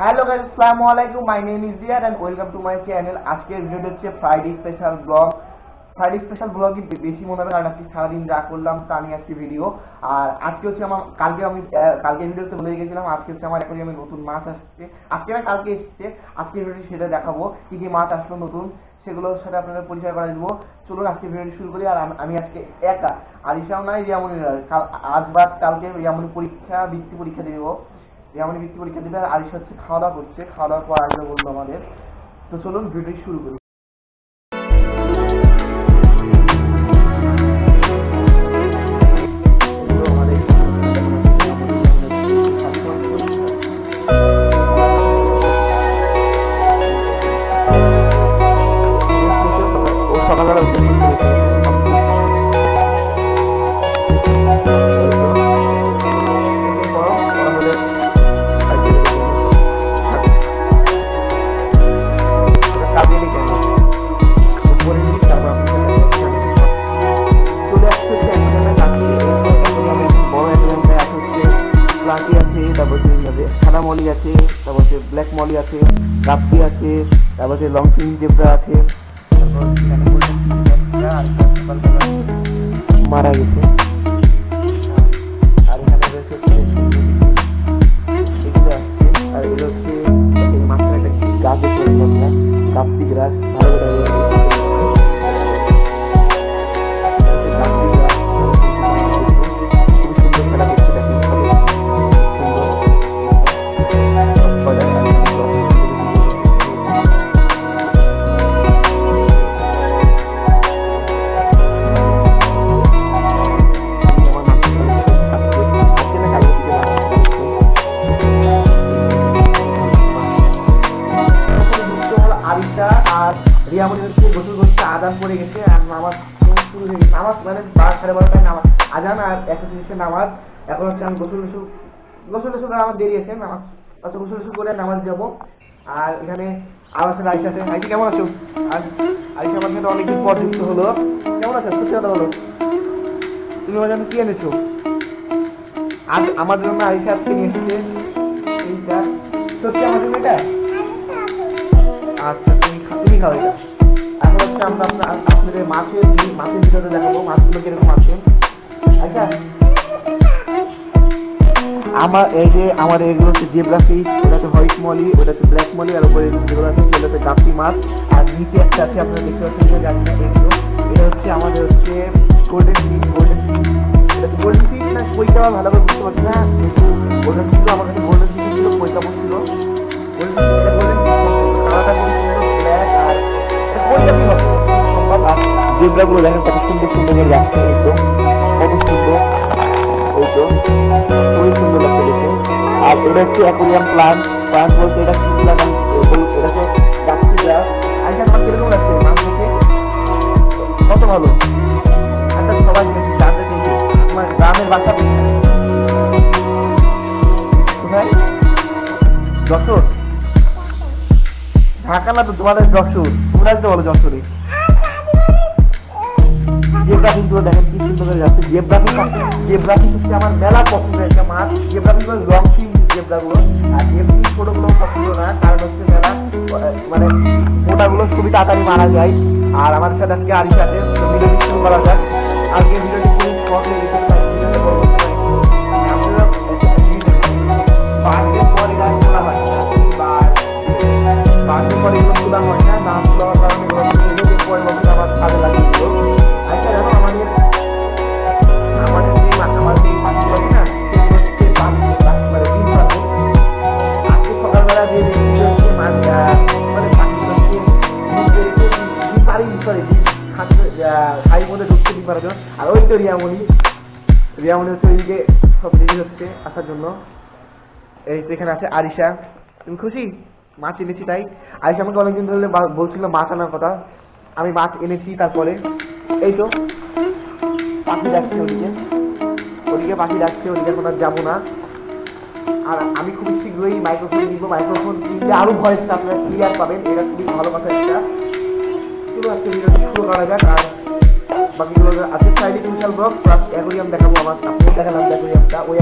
Hello guys আসসালামু আলাইকুম my name is Ziyad and welcome to my channel আজকের ভিডিওটা হচ্ছে Friday special vlog Friday special ব্লগই বেশি মনে হবে কারণ আজকে সারাদিন যা করলাম তা নিয়ে আজকে ভিডিও আর আজকে হচ্ছে আমার কালকে আমি কালকে ভিডিওতে বলে গেছিলাম। আজকে হচ্ছে আমার এখন আমি নতুন মাছ আসছে। আজকে না কালকে এসছে। আজকে ভিডিও সেটা দেখাবো। কি কি মাছ আসলো নতুন, সেগুলোর সাথে আপনাদের পরিচয় করে দেবো। চলুন আজকে ভিডিও শুরু করি। আর আমি আজকে একা। আর আরিশাও নাই যেমন আজ বাদ কালকে যেমন পরীক্ষা, বৃত্তি পরীক্ষা দিয়ে দেবো। যেমন বৃত্তি পরীক্ষা দিলে আরিস হচ্ছে খাওয়া দাওয়া করছে। খাওয়া দাওয়া পর আসবে বলল আমাদের। তো চলুন ভিডিও শুরু করি। সাদা মলি আছে, তারপর হচ্ছে ব্ল্যাক মলি আছে কাপ্পি আছে, তারপর হচ্ছে লং ফিন জেব্রা আছে। মারা গেছে। আর এখানে রয়েছে এগুলো হচ্ছে আমার দেরি আছে, নামাজ করে নামাজ যাব। আর এখানে আমার সাথে আরিশা আছে। আরিশা কেমন আছো? আর আরিশা আমার সাথে পর যুক্ত হলো। কেমন আছো? সত্যি কথা বলো। তুমি আমার জন্য কি এনেছো? আজ আমার জন্য নিয়ে এসেছে এইটা সত্যি আমার জন্য এটা? আচ্ছা তুমি তুমি খাও এটা। এখন হচ্ছে আমরা আপনাদের মাছের মাছের ভিতরে দেখাবো। মাছগুলো কীরকম আছে? আচ্ছা আমার এই যে আমার এগুলো হচ্ছে ফিশ ওটা হচ্ছে হোয়াইট মলি ওটা হচ্ছে ব্ল্যাক মলি আর উপরে যেগুলো আছে সেগুলো হচ্ছে গাপ্পি মাছ। আর নিচে একটা আছে, আপনারা দেখতে পাচ্ছেন যে না এগুলো। এটা হচ্ছে আমাদের হচ্ছে গোল্ডেন ফিশ গোল্ডেন ফিশ এটা গোল্ডেন ফিশ না কইটা ভালো করে বুঝতে পারছি না? গোল্ডেন ফিশ আমার কাছে গোল্ডেন ফিশ ছিল কইটা ছিল। গোল্ডেন দেখেন, কত সুন্দর সুন্দর যাচ্ছে কত সুন্দর। এই তো এটা হচ্ছে অ্যাকোরিয়াম প্লান্ট প্লান্ট বলতে এটা কি লাগান এটা তো গাছটি দেওয়া এটা আমার কীরকম লাগছে? মাছ দেখে? কত ভালো? একটা সবাই দেখি জানতে দেখি। আমার গ্রামের বাসা যশোর? ঢাকা না তো তোমাদের যশোর? তোমরা তো বলো যশোরে। জেব্রা কিন্তু দেখেন কি সুন্দর যাচ্ছে। জেব্রা কিন্তু জেব্রা কিন্তু হচ্ছে আমার মেলা পছন্দের একটা মাছ। জেব্রা কিন্তু রং ফিল আর এমনি ছোটোগুলো সবগুলো না, কারণ হচ্ছে মেলা মানে মোটাগুলো খুবই তাড়াতাড়ি মারা যায়। আর আমার সাথে আজকে আরিস আছে ভিডিওটি শুরু যাক। আজকে ভিডিওটি পাড়ার জন্য আর ওই তো রিয়ামণি। রিয়ামণি হচ্ছে ওইদিকে সব রেডি হচ্ছে আসার জন্য। এই তো এখানে আছে আরিশা। তুমি খুশি? মাছ এনেছি তাই। আরিশা আমাকে অনেকদিন ধরে বলছিল মাছ আনার কথা। আমি মাছ এনেছি তারপরে। এই তো। পাখি ডাকছে ওদিকে। ওদিকে পাখি ডাকছে, ওদিকে এখন আর যাব না। আর আমি খুবই শীঘ্রই মাইক্রোফোন নিব। মাইক্রোফোন কিনলে আরও ভয়েসটা আপনারা ক্লিয়ার পাবেন। এটা খুবই ভালো কথা একটা। শুরু করা যাক। আর বাকিগুলো আছে, সাইডে বিশাল ব্লগ প্লাস অ্যাকোরিয়াম দেখাবো আমার আপনাদের দেখালাম অ্যাকোরিয়ামটা ওই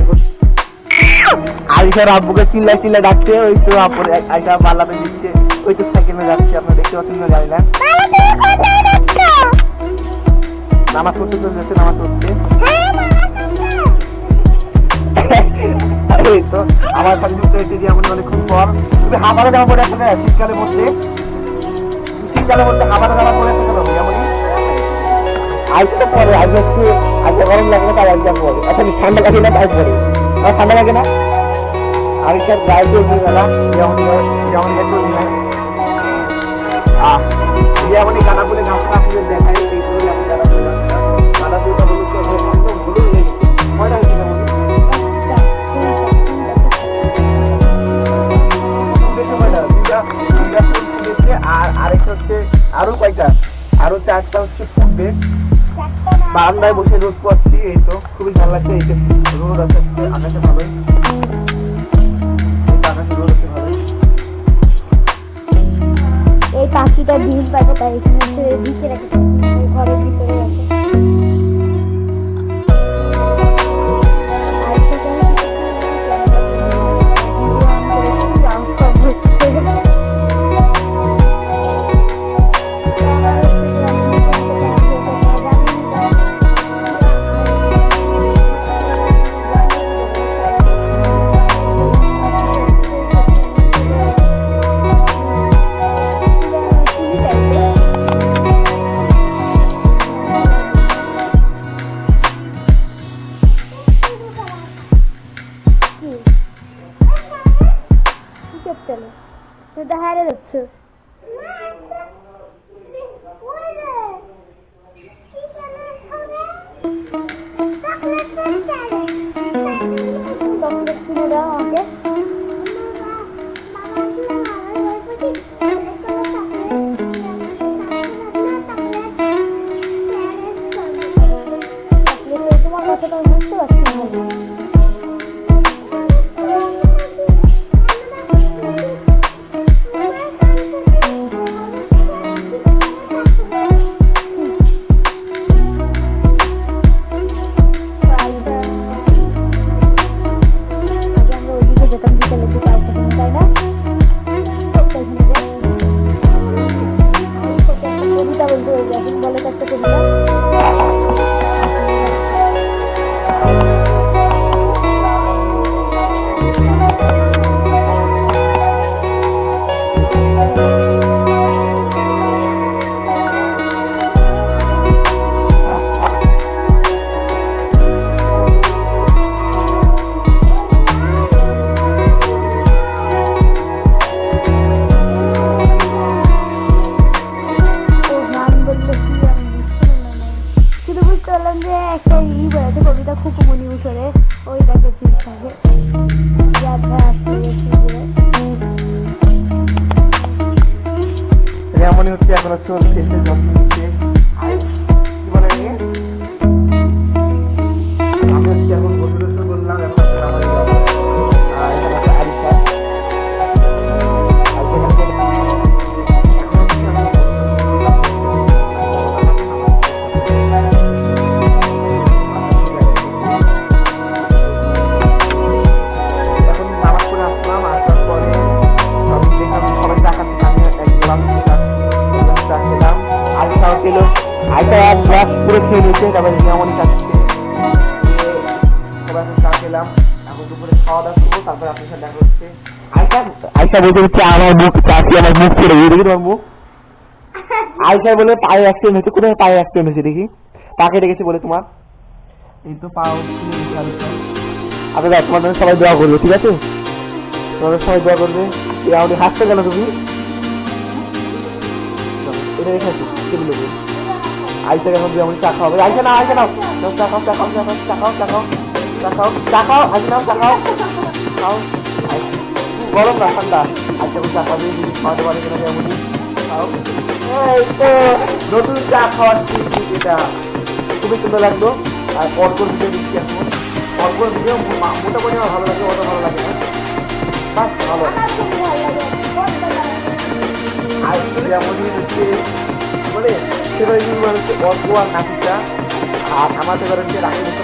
আইসার আব্বুকে চিল্লাই চিল্লাই ডাকছে, ওই তো আইসা দিচ্ছে ওই তো সাইকেলে যাচ্ছে দেখতে পাচ্ছেন না জানি না। নামাজ পড়তে চলে যাচ্ছে, নামাজ পড়তে। তো, আমার সাথে যুক্ত হয়েছে যে এমন মানে খুব কম তুমি পরে আসলে শীতকালের মধ্যে শীতকালের মধ্যে পরে এমনই আজকে পরে আজকে একটু আজকে গরম লাগে না তাই আজকে পরে। আচ্ছা ঠান্ডা লাগে না তাই পরে। আমার ঠান্ডা লাগে না? আর একটা গায়ে দিয়ে দিয়ে গেলাম যেমন যেমন একটু আহ যেমন গানা বলে গাছ কাপড়ে দেখায় এইগুলো যেমন গানা বলে গানা বলে বলুন তো একদম ভুলে গেছে। মজা হয়েছে কেমন দেখতে পাই না, দুইটা দুইটা ফুল ফুটেছে আর আরেকটা হচ্ছে আরও কয়টা? আরও চারটা হচ্ছে ফুটবে। বারান্দায় বসে রোদ পাচ্ছি এই তো, খুবই ভালো লাগছে এই যে রোদ আছে আকাশে ভালোই। এই পাখিটা ডিম পাবে তাই এখানে ডিশে göre o yüzden götürmüşlerdi. পুরো খেয়ে নিয়েছে তারপরে খাচ্ছে সবাই চা খেলাম এখন দুপুরে খাওয়া দাওয়া করব তারপরে আপনার সাথে দেখা হচ্ছে। আইসা আইসা বলতে হচ্ছে আমার মুখ চা খেয়ে আমার মুখ ছেড়ে দিয়ে দেখি তোমার মুখ। আইসা বলে পায়ে অ্যাক্সিডেন্ট হয়েছে কোথায় পায়ে অ্যাক্সিডেন্ট হয়েছে দেখি। পাকে ডেকেছে বলে তোমার। এই তো পা আচ্ছা দেখ তোমার জন্য সবাই দোয়া করবে ঠিক আছে? তোমাদের সবাই দোয়া করবে। আপনি হাসতে গেল তুমি। এটা রেখে আসো টেবিলে গিয়ে। আইসা এখন যেমন চা খাওয়াবে আইসা না আইসা নাও চা খাও চা খাও চা খাও চা খাও চা খাও চা খাও চা খাও আইসা। নাও চা খাও খাও। গরম না ঠান্ডা। আইসা চা খাবে খাওয়াতে পারে কিনা যেমনই খাও এই তো নতুন চা খাওয়াচ্ছি এটা। খুবই সুন্দর লাগল। আর অর্কর ভিডিও দিচ্ছি এখন। অর্কর ভিডিও মোটামুটি আমার ভালো লাগে অত ভালো লাগে না। বাস ভালো। আর যেমনই হচ্ছে বলে সেটা হচ্ছে মানে হচ্ছে অর্ক আর নাচিটা আর আমাদের ঘরে হচ্ছে রাখি বসে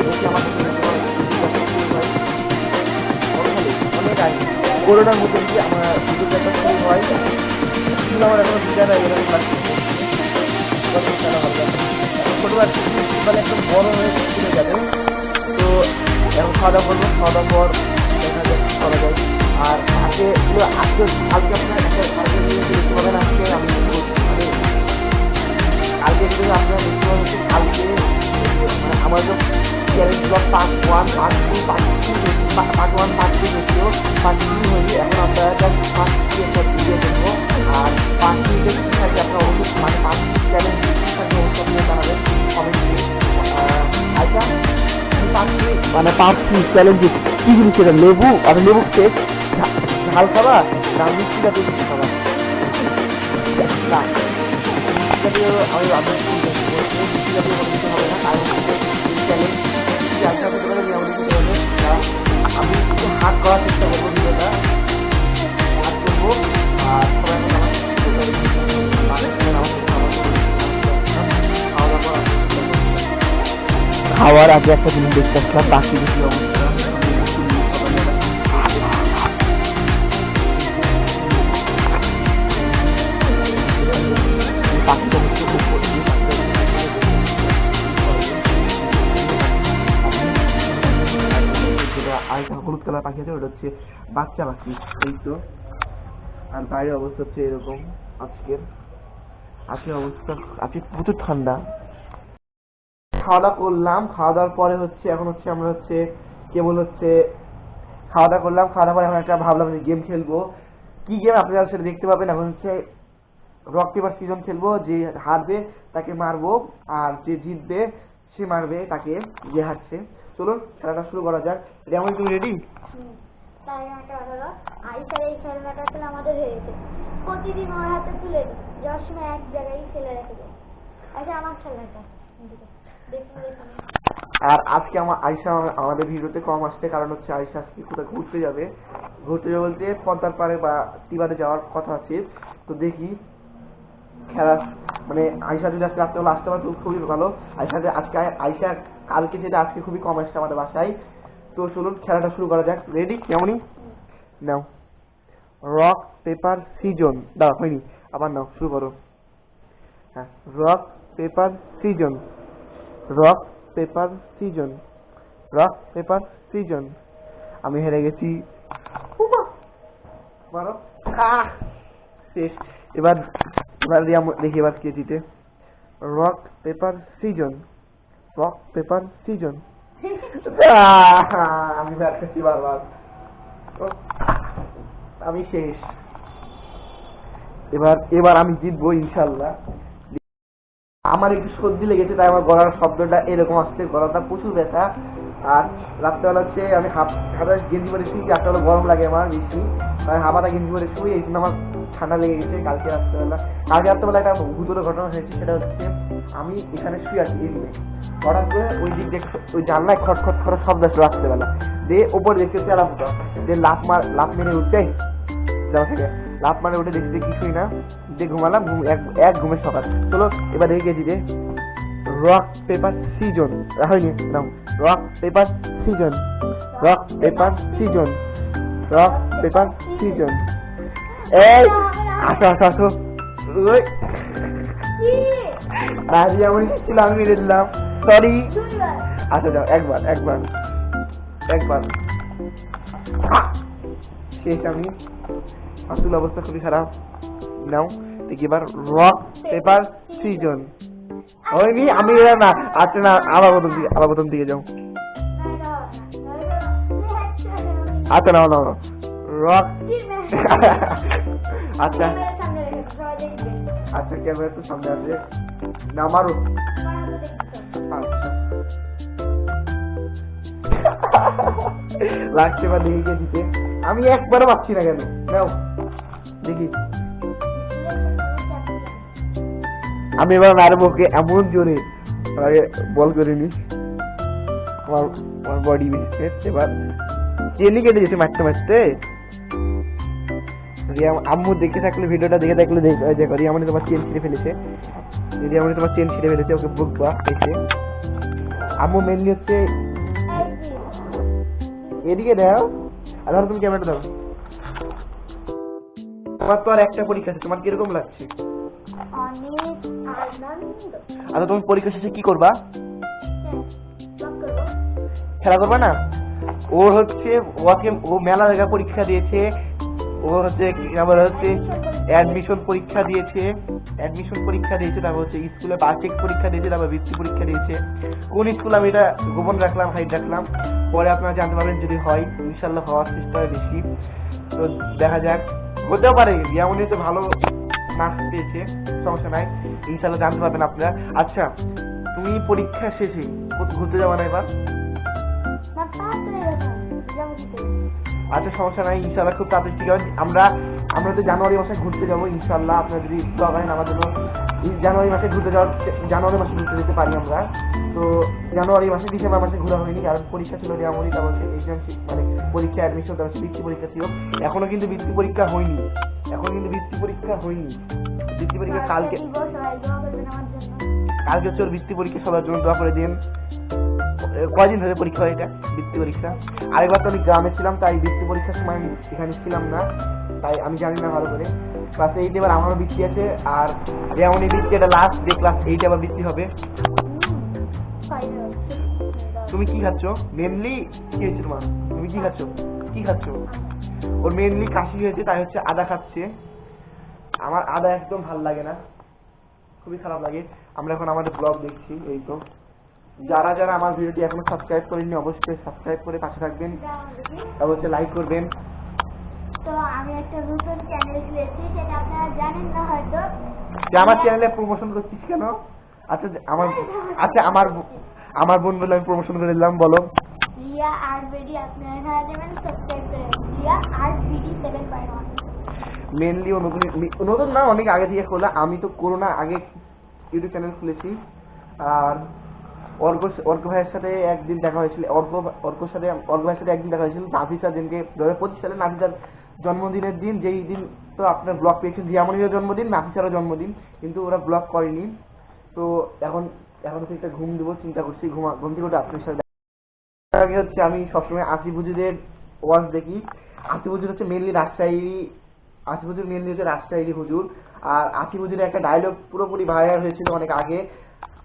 বেশি আমার কাছে টাইম করোনার মধ্যে দিয়ে আমার ভিডিও দেখা শুরু হয় আমার এখনও নাই এরকম লাগছে কত ভালো লাগছে এখন ছোটো মানে একদম বড় হয়ে চলে যাবে তো এখন খাওয়া দাওয়া করব খাওয়া দাওয়ার পর দেখা করা যায় আর আজকে আজকে কালকে আপনার একটা আজকে আমি মানে কালকে কিন্তু আপনারা দেখতে পাবেন কালকে মানে আমার যে challenge vlog part one part two part two part one part two part two হয়ে এখন আপনারা একটা পার্ট টু একটা ভিডিও দেখব। আর পার্ট টু যে কী থাকে আপনারা অবশ্যই মানে পার্ট টু চ্যালেঞ্জ কী থাকে জানাবেন কমেন্ট আচ্ছা মানে পার্ট টু চ্যালেঞ্জ কী জিনিস এটা? লেবু? আর লেবু কেক ঝাল খাবা? না মিষ্টিটা বেশি খাবা। না। সবাই খাওয়ার আগে একটা জিনিস দেখতে আসলাম বাকি কিছু অবস্থা পাখি আছে, ওটা হচ্ছে বাচ্চা পাখি। এই তো। আর বাইরের অবস্থা হচ্ছে এরকম আজকের। আজকের অবস্থা, আজকে প্রচুর ঠান্ডা। খাওয়া দাওয়া করলাম খাওয়া দাওয়ার পরে হচ্ছে, এখন হচ্ছে আমরা হচ্ছে কেবল হচ্ছে খাওয়া দাওয়া করলাম খাওয়া দাওয়ার পরে এখন একটা ভাবলাম যে গেম খেলব। কি গেম আপনারা সেটা দেখতে পাবেন। এখন হচ্ছে রক পেপার সিজন খেলব, যে হারবে তাকে মারবো, আর যে জিতবে সে মারবে তাকে যে হারছে। চলুন খেলাটা শুরু করা যাক। যেমন তুমি রেডি তাই একটা কথা হলো আইসার এই খেলনাটা আসলে আমাদের হয়ে গেছে। প্রতিদিন ওর হাতে তুলে দিই। যাওয়ার সময় এক জায়গায় ফেলে রেখে দেয় আচ্ছা আমার আর আজকে আমার আয়সা আমাদের ভিডিওতে কম আসছে কারণ হচ্ছে আয়সা আজকে কোথাও ঘুরতে যাবে। ঘুরতে যাবে বলতে পদ্মার পাড়ে বা টিবাতে যাওয়ার কথা আছে। তো দেখি খেলা মানে আয়সা যদি আজকে রাত্রে আসতে পারে তো খুবই ভালো। আয়সা আজকে আয়সা কালকে যেটা আজকে খুবই কম আসছে আমাদের বাসায়। তো চলুন, খেলাটা শুরু করা যাক। রেডি কেমনই? নাও। রক পেপার সিজন দাঁড়া, হয়নি। আবার নাও, শুরু করো। হ্যাঁ rock paper season rock paper season rock paper season আমি হেরে গেছি! শেষ। এবার আম- বারবার আমি শেষ। এবার এবার আমি জিতবো, ইনশাল্লাহ। আমার একটু সর্দি লেগেছে, তাই আমার গলার শব্দটা এরকম আসছে, গলাটা প্রচুর ব্যথা। আর রাত্রেবেলা হচ্ছে আমি হাফ হাফা গেঞ্জি পরে শুই, রাত্রেবেলা গরম লাগে আমার বেশি। তাই হাফাটা গেঞ্জি পরে শুই, এই জন্য আমার ঠান্ডা লেগে গেছে, কালকে রাত্রেবেলা। কালকে রাত্রেবেলা একটা ভূতর ঘটনা হয়েছে, সেটা হচ্ছে আমি এখানে শুয়ে আছি, এই রুমে হঠাৎ করে ওই দিক দেখে ওই জানলায় খটখট খট খট শব্দ আসলো রাত্রেবেলা। দিয়ে ওপর দেখতে চেলা ফুটা দিয়ে লাফ মার, লাফ মেরে উঠতে যাওয়া থেকে। লাফ মারে উঠে দেখতে কিছুই না। দিয়ে ঘুমালাম, ঘুম এক এক ঘুমের সকাল। চলো, এবার দেখে গেছি যে রক পেপার সিজন হয়নি নাম rock paper season rock paper season rock paper season এই, আসো আসো আসো ওই? রাজি আমি ছিল আমি মেরে দিলাম সরি। আচ্ছা যাও, একবার একবার একবার! শেষ আমি আসল অবস্থা খুবই খারাপ নাও এবার রক পেপার সিজন হয়নি আমি এরা না আচ্ছা না, আবার প্রথম দিকে, আবার প্রথম দিকে যাও। আচ্ছা নাও নাও রক? আচ্ছা। আচ্ছা ক্যামেরা একটু সামনে আছে না, মারো। দেখবে। আচ্ছা এবার দেখি কে জিতে। আমি একবারও পাচ্ছি না কেন। নাও, দেখি। আমি এবার ওকে এমন জোরে বল করে নি আমার বডি বিজনেস এবার চেনি কেটে যেতে মারতে মারতে রিয়া- আম্মু দেখে থাকলে ভিডিওটা দেখে থাকলে দেখ- তোমার চেন ছিঁড়ে ফেলেছে। রিয়ামনি তোমার চেন ছিঁড়ে ফেলেছে, ওকে বুকবা এসে আম্মু মেনলি হচ্ছে এদিকে দাও। আর ধরো তুমি ক্যামেরাটা দাও তোমার তো আর একটা পরীক্ষা আছে, তোমার কীরকম লাগছে? আচ্ছা তুমি পরীক্ষা শেষে কি করব? খেলা করবে না? ওর হচ্ছে ওকে ও মেলা জায়গা পরীক্ষা দিয়েছে। ও হচ্ছে কি আবার হচ্ছে অ্যাডমিশন পরীক্ষা দিয়েছে অ্যাডমিশন পরীক্ষা দিয়েছে, তারপর হচ্ছে স্কুলে বার্ষিক পরীক্ষা দিয়েছে, তারপর বৃত্তি পরীক্ষা দিয়েছে। কোন স্কুল আমি এটা গোপন রাখলাম হাইট রাখলাম। পরে আপনারা জানতে পারবেন যদি হয় ইনশাল্লাহ হওয়ার চেষ্টা হয় বেশি। তো দেখা যাক, হতেও পারে যেমন তো ভালো মার্কস পেয়েছে, সমস্যা নাই। ইনশাল্লাহ জানতে পারবেন আপনারা। আচ্ছা তুমি পরীক্ষা শেষে ঘুরতে যাব না এবার আচ্ছা সমস্যা নাই ইনশাল্লাহ খুব তাড়াতাড়ি ঠিক হবে। আমরা আমরা তো জানুয়ারি মাসে ঘুরতে যাব ইনশাল্লাহ আপনার যদি করেন আমার জন্য জানুয়ারি মাসে ঘুরতে যাওয়ার জানুয়ারি মাসে ঘুরতে যেতে পারি আমরা। তো জানুয়ারি মাসে ডিসেম্বর মাসে ঘোরা হয়নি কারণ পরীক্ষা ছিল জানুয়ারি তারপর এক্সাম মানে পরীক্ষা অ্যাডমিশন তারপর বৃত্তি পরীক্ষা ছিল। এখনও কিন্তু বৃত্তি পরীক্ষা হয়নি। এখন কিন্তু বৃত্তি পরীক্ষা হয়নি। বৃত্তি পরীক্ষা কালকে জন্য কালকে হচ্ছে ওর বৃত্তি পরীক্ষা সবার জন্য দোয়া করে দিন। কয়দিন ধরে পরীক্ষা হয় এটা? বৃত্তি পরীক্ষা। আরেকবার তো আমি গ্রামে ছিলাম, তাই বৃত্তি পরীক্ষার সময় আমি এখানে ছিলাম না, তাই আমি জানি না ভালো করে। ক্লাস এইট এবার আমারও বৃত্তি আছে, আর এই বৃত্তি, এটা লাস্ট যে ক্লাস এইট আবার বৃত্তি হবে। তুমি কি খাচ্ছ? মেনলি কি হয়েছে তোমার? তুমি কি খাচ্ছ? কি খাচ্ছ? ওর মেনলি কাশি হয়েছে, তাই হচ্ছে আদা খাচ্ছে। আমার আদা একদম ভালো লাগে না, খুবই খারাপ লাগে। আমরা এখন আমাদের ব্লগ দেখছি, এই তো। যারা যারা আমার ভিডিওটি এখনও সাবস্ক্রাইব করেননি অবশ্যই সাবস্ক্রাইব করে পাশে থাকবেন অবশ্যই লাইক করবেন। তো আমি একটা নতুন চ্যানেল খুলেছি যেটা আপনারা জানেন না হয়তো। যে আমার চ্যানেলে প্রমোশন করছিস কেন? আচ্ছা আমার আচ্ছা আমার আমার বোন বলে আমি প্রমোশন করে দিলাম বলো। রিয়া আর্ট বিডি আপনারা এখানে দেবেন সাবস্ক্রাইব করে Riya BD seven point mainly ও নতুন নতুন না অনেক আগে থেকে খোলা। আমি তো করোনা আগে ইউটিউব চ্যানেল খুলেছি। আর অর্ক অর্ক ভাইয়ের সাথে একদিন দেখা হয়েছিল অর্ক অর্কর সাথে অর্ক ভাইয়ের সাথে একদিন দেখা হয়েছিল নাফিসা দিনকে, দু হাজার পঁচিশ সালে নাফিসার জন্মদিনের দিন, যেই দিন তো আপনার ব্লগ পেয়েছেন জিয়ামনিরও জন্মদিন নাফিসারও জন্মদিন, কিন্তু ওরা ব্লগ করেনি। তো এখন এখন একটা ঘুম দেবো, চিন্তা করছি, ঘুমা, ঘুম থেকে আপনার সাথে আগে হচ্ছে, আমি সবসময় আসি বুজুদের ওয়াজ দেখি। আসি বুজুর হচ্ছে মেনলি রাজশাহী আসি হুজুর মেনলি হচ্ছে রাজশাহী হুজুর। আর আসি হুজুরের একটা ডায়লগ পুরোপুরি ভাইরাল হয়েছিল অনেক আগে।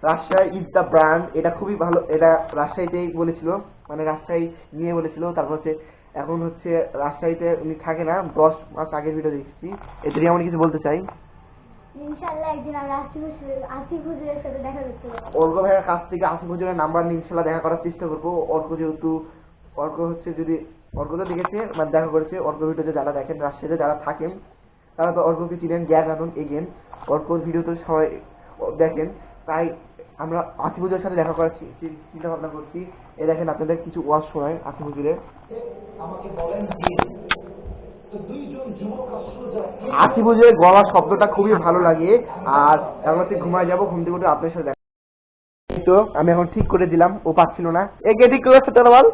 রাজশাহী ইজ দ্য ব্র্যান্ড এটা খুবই ভালো এটা রাজশাহীতেই বলেছিল মানে রাজশাহী নিয়ে বলেছিল তারপর হচ্ছে এখন হচ্ছে রাজশাহীতে উনি থাকে না দশ মাস আগের ভিডিও দেখছি এতে আমি কিছু বলতে চাই। ইনশাআল্লাহ একদিন আমরা আসিফ হুজুরের সাথে দেখা করতে অর্ক ভাইয়ের কাছ থেকে আসিফ হুজুরের নাম্বার নিয়ে ইনশাল্লাহ দেখা করার চেষ্টা করব। অর্ক যেহেতু অর্ক হচ্ছে যদি অর্ক তো দেখেছে মানে দেখা করেছে অর্ক ভিডিওতে যারা দেখেন রাজশাহীতে যারা থাকেন তারা তো অর্ককে চিনেন জ্ঞান আনুন এগেন অর্কর ভিডিও তো সবাই দেখেন তাই আমরা আসিফ হুজুরের সাথে দেখা করার চিন্তা ভাবনা করছি। এ দেখেন আপনাদের কিছু ওয়াজ শোনায় আসিফ হুজুরের আসিফ হুজুরের গলা শব্দটা খুবই ভালো লাগে আর এখন ঘুমায় যাব ঘুম থেকে উঠে আপনার সাথে দেখা তো আমি এখন ঠিক করে দিলাম ও পাচ্ছিল না। এ কে ঠিক করেছে তোর বল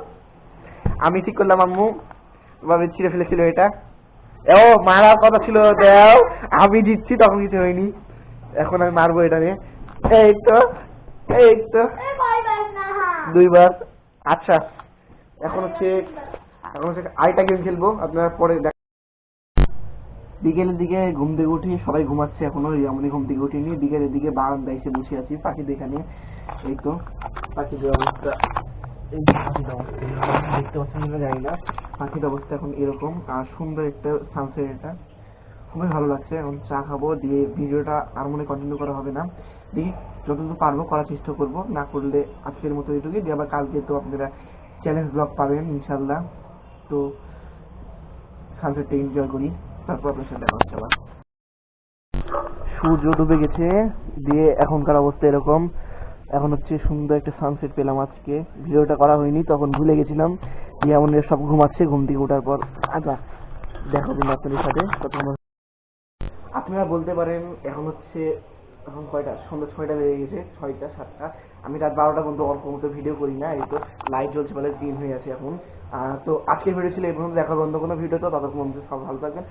আমি ঠিক করলাম আম্মু। ভাবে ছিঁড়ে ফেলেছিল এটা। ও মারার কথা ছিল দেও। আমি দিচ্ছি তখন কিছু হয়নি। এখন আমি মারবো এটা নিয়ে। এই তো এই তো। দুইবার। আচ্ছা এখন হচ্ছে এখন হচ্ছে আরেকটা গেম খেলব। আপনারা পরে বিকেলের দিকে ঘুম থেকে উঠি সবাই ঘুমাচ্ছে এখনও আমি ঘুম থেকে উঠিনি। বিকেলের দিকে বারান্দায় এসে বসে আছি পাখি দেখানে এই তো পাখিদের অবস্থা। এই পাখির অবস্থা দেখতে পাচ্ছেন কিনা জানি না। পাখির অবস্থা এখন এরকম আর সুন্দর একটা সানসেট এটা। খুবই ভালো লাগছে এখন চা খাব, দিয়ে ভিডিওটা আর মনে কন্টিনিউ করা হবে না। দেখি যতদূর পারব করার চেষ্টা করব, না করলে আজকের মতো এটুকুই। দিয়ে আবার কালকে তো আপনারা চ্যালেঞ্জ ব্লগ পাবেন ইনশাল্লাহ তো সানসেটটা এনজয় করি। তারপর আপনার সাথে দেখা হচ্ছে আবার। সূর্য ডুবে গেছে, দিয়ে এখনকার অবস্থা এরকম। এখন হচ্ছে সুন্দর একটা সানসেট পেলাম আজকে। ভিডিওটা করা হয়নি, তখন ভুলে গেছিলাম। দিয়ে এমন সব ঘুমাচ্ছে ঘুম থেকে ওঠার পর। আচ্ছা দেখা আপনাদের সাথে। আপনারা বলতে পারেন, এখন হচ্ছে, এখন কয়টা? সন্ধ্যা ছয়টা বেজে গেছে, ছয়টা, সাতটা। আমি রাত বারোটা পর্যন্ত অল্প মতো ভিডিও করি না, এই তো লাইট জ্বলছে বলে দিন হয়ে আছে এখন। তো আজকের ভিডিও ছিল এই পর্যন্ত, দেখা বন্ধ কোনো ভিডিও তো ততক্ষণ সব ভালো থাকবেন।